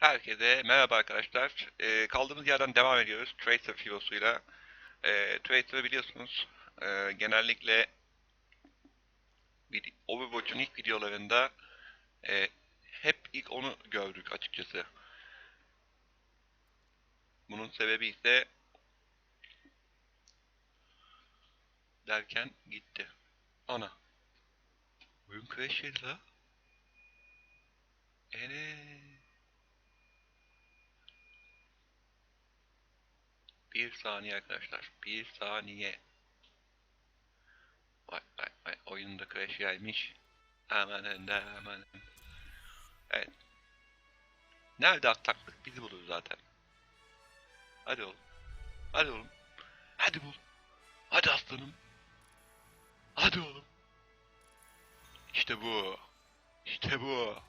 Herkese merhaba arkadaşlar. Ee, kaldığımız yerden devam ediyoruz Tracer filosuyla. Ee, Tracer biliyorsunuz e, genellikle Overwatch'un ilk videolarında e, hep ilk onu gördük açıkçası. Bunun sebebi ise derken gitti. Ana. Oyun crash yedi la. Eee. Bir saniye arkadaşlar. Bir saniye. Vay vay vay. Oyunda crash gelmiş. Amanın da amanın. Evet. Nerede ataklık bizi bulur zaten. Hadi oğlum. Hadi oğlum. Hadi bul. Hadi aslanım. Hadi oğlum. İşte bu. İşte bu.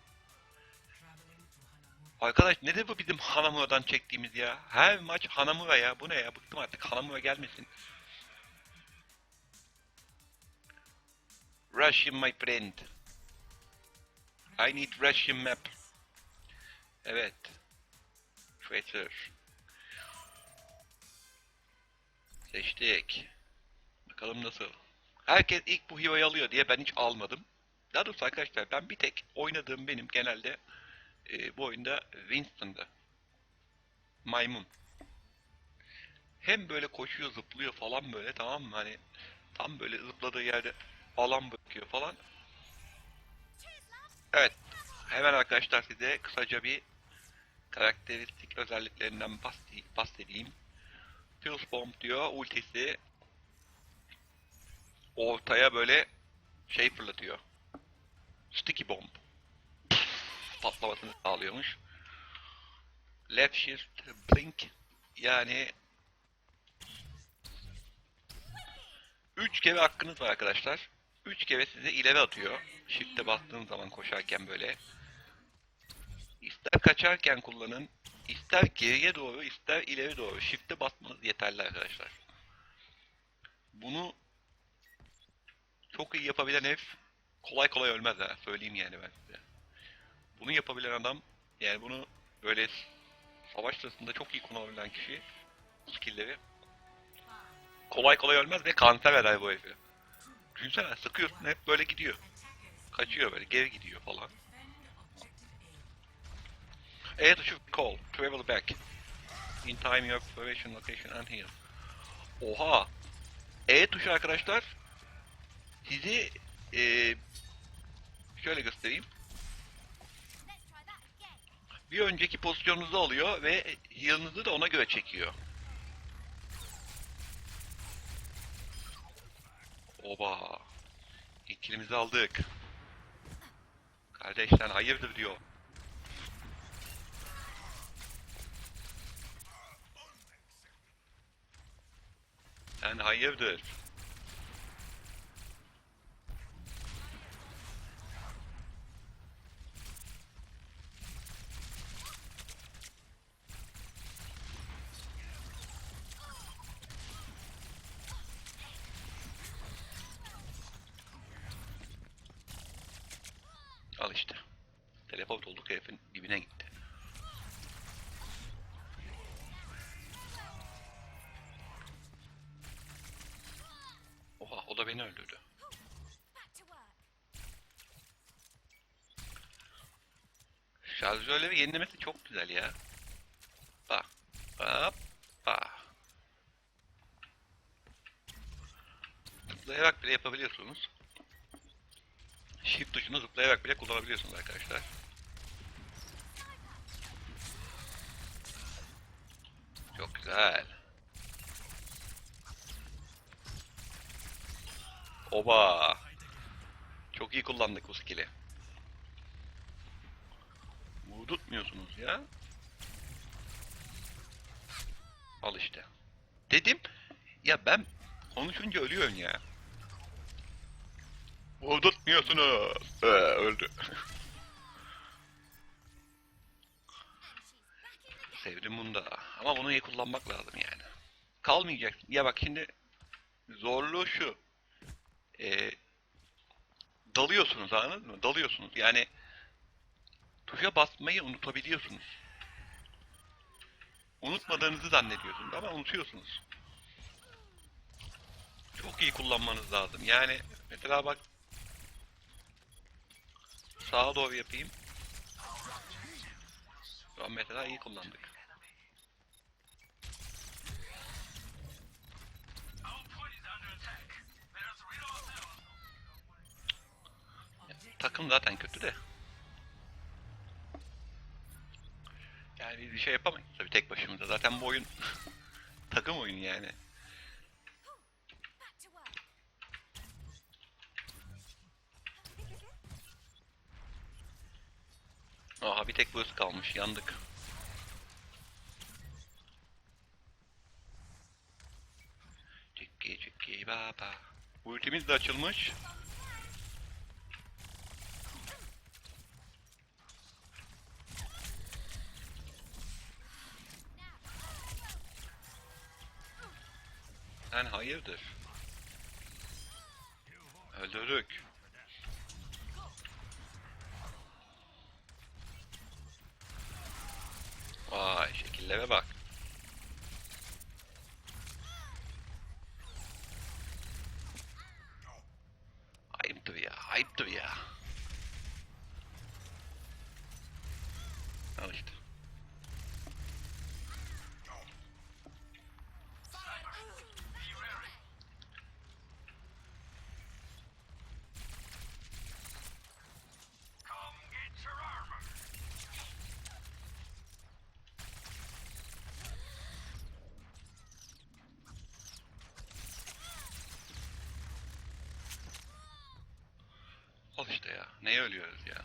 Arkadaş nedir bu bizim Hanamura'dan çektiğimiz ya? Her maç Hanamura ya. Bu ne ya? Bıktım artık. Hanamura gelmesin. Russian my friend. I need Russian map. Evet. Tracer. Seçtik. Bakalım nasıl. Herkes ilk bu hero'yu alıyor diye ben hiç almadım. Daha doğrusu arkadaşlar ben bir tek oynadığım benim genelde e, bu oyunda Winston'da. Maymun. Hem böyle koşuyor, zıplıyor falan böyle tamam mı? Hani tam böyle zıpladığı yerde alan bırakıyor falan. Evet. Hemen arkadaşlar size kısaca bir karakteristik özelliklerinden bahs- bahsedeyim. Pulse Bomb diyor ultisi ortaya böyle şey fırlatıyor. Sticky Bomb patlamasını sağlıyormuş. Left shift blink yani 3 kere hakkınız var arkadaşlar. 3 kere sizi ileri atıyor. Shift'e bastığınız zaman koşarken böyle. İster kaçarken kullanın, ister geriye doğru, ister ileri doğru. Shift'e basmanız yeterli arkadaşlar. Bunu çok iyi yapabilen ev kolay kolay ölmez ha. Söyleyeyim yani ben size. Bunu yapabilen adam yani bunu böyle savaş sırasında çok iyi kullanabilen kişi skill'leri kolay kolay ölmez ve kanser eder bu herifi. Düşünsene sıkıyorsun hep böyle gidiyor. Kaçıyor böyle geri gidiyor falan. E tuşu call, travel back. In time your preparation location and heal. Oha! E tuşu arkadaşlar sizi eee şöyle göstereyim. Bir önceki pozisyonunuzu alıyor ve heal'ınızı da ona göre çekiyor. Oba. İkilimizi aldık. Kardeşler hayırdır diyor. Sen hayırdır. Al işte. Teleport olduk herifin dibine gitti. Oha o da beni öldürdü. Şarjörleri yenilemesi çok güzel ya. Bak. Hop. Bak. Zıplayarak bile yapabiliyorsunuz. Shift tuşunu zıplayarak bile kullanabiliyorsunuz arkadaşlar. Çok güzel. Oba. Çok iyi kullandık bu skill'i. Vurdurtmuyorsunuz ya. Al işte. Dedim. Ya ben konuşunca ölüyorsun ya. Vurdurtmuyorsunuz. Ee, öldü. Sevdim bunu da. Ama bunu iyi kullanmak lazım yani. Kalmayacak. Ya bak şimdi zorluğu şu. Ee, dalıyorsunuz anladın mı? Dalıyorsunuz. Yani tuşa basmayı unutabiliyorsunuz. unutmadığınızı zannediyorsunuz ama unutuyorsunuz. Çok iyi kullanmanız lazım. Yani mesela bak sağa doğru yapayım. Şu mesela iyi kullandık. Takım zaten kötü de. Yani bir şey yapamayız tabii tek başımıza. Zaten bu oyun takım oyunu yani. Aha bir tek burası kalmış. Yandık. Çiki çiki baba. Ultimiz de açılmış. Sen hayırdır? Öldürdük. Vay şekillere bak. Ayıptır ya, ayıptır ya. Al işte. Al işte ya. Neye ölüyoruz ya?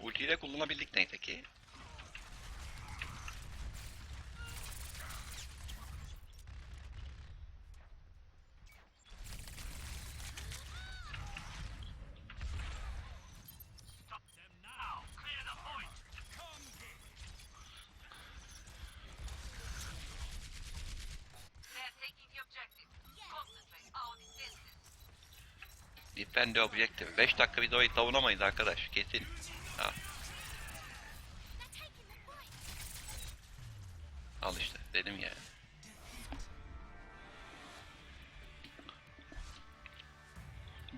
Ultiyi de kullanabildik neyse ki. Defend the objective. 5 dakika biz orayı savunamayız arkadaş. Kesin. Ha, al işte. Dedim ya.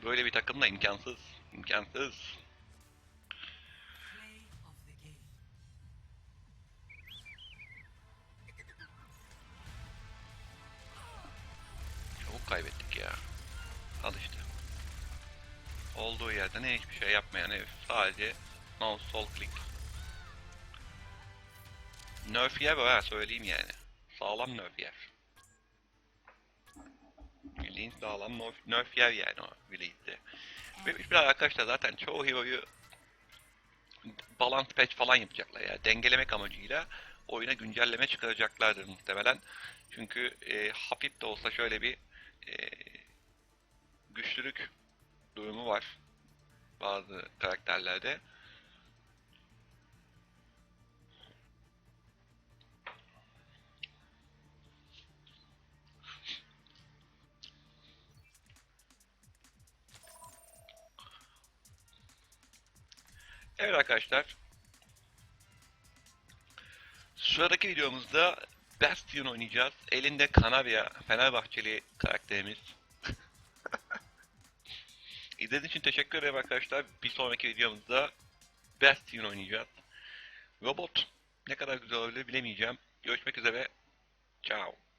Böyle bir takımla imkansız. İmkansız. Kaybettik ya. Al işte. Olduğu yerden hiçbir şey yapmayan herif. Sadece mouse sol click. Nerf yer ha söyleyeyim yani. Sağlam nerf yer. Bildiğin sağlam nerf, nerf yer yani o Blade'de. Ve bir arkadaşlar zaten çoğu hero'yu balance patch falan yapacaklar ya. Dengelemek amacıyla oyuna güncelleme çıkaracaklardır muhtemelen. Çünkü e, hafif de olsa şöyle bir e, güçlülük durumu var bazı karakterlerde. Evet arkadaşlar. Sıradaki videomuzda Bastion oynayacağız. Elinde Kanarya, Fenerbahçeli karakterimiz. İzlediğiniz için teşekkür ederim arkadaşlar. Bir sonraki videomuzda Bastion oynayacağız. Robot ne kadar güzel olabilir bilemeyeceğim. Görüşmek üzere. Ciao.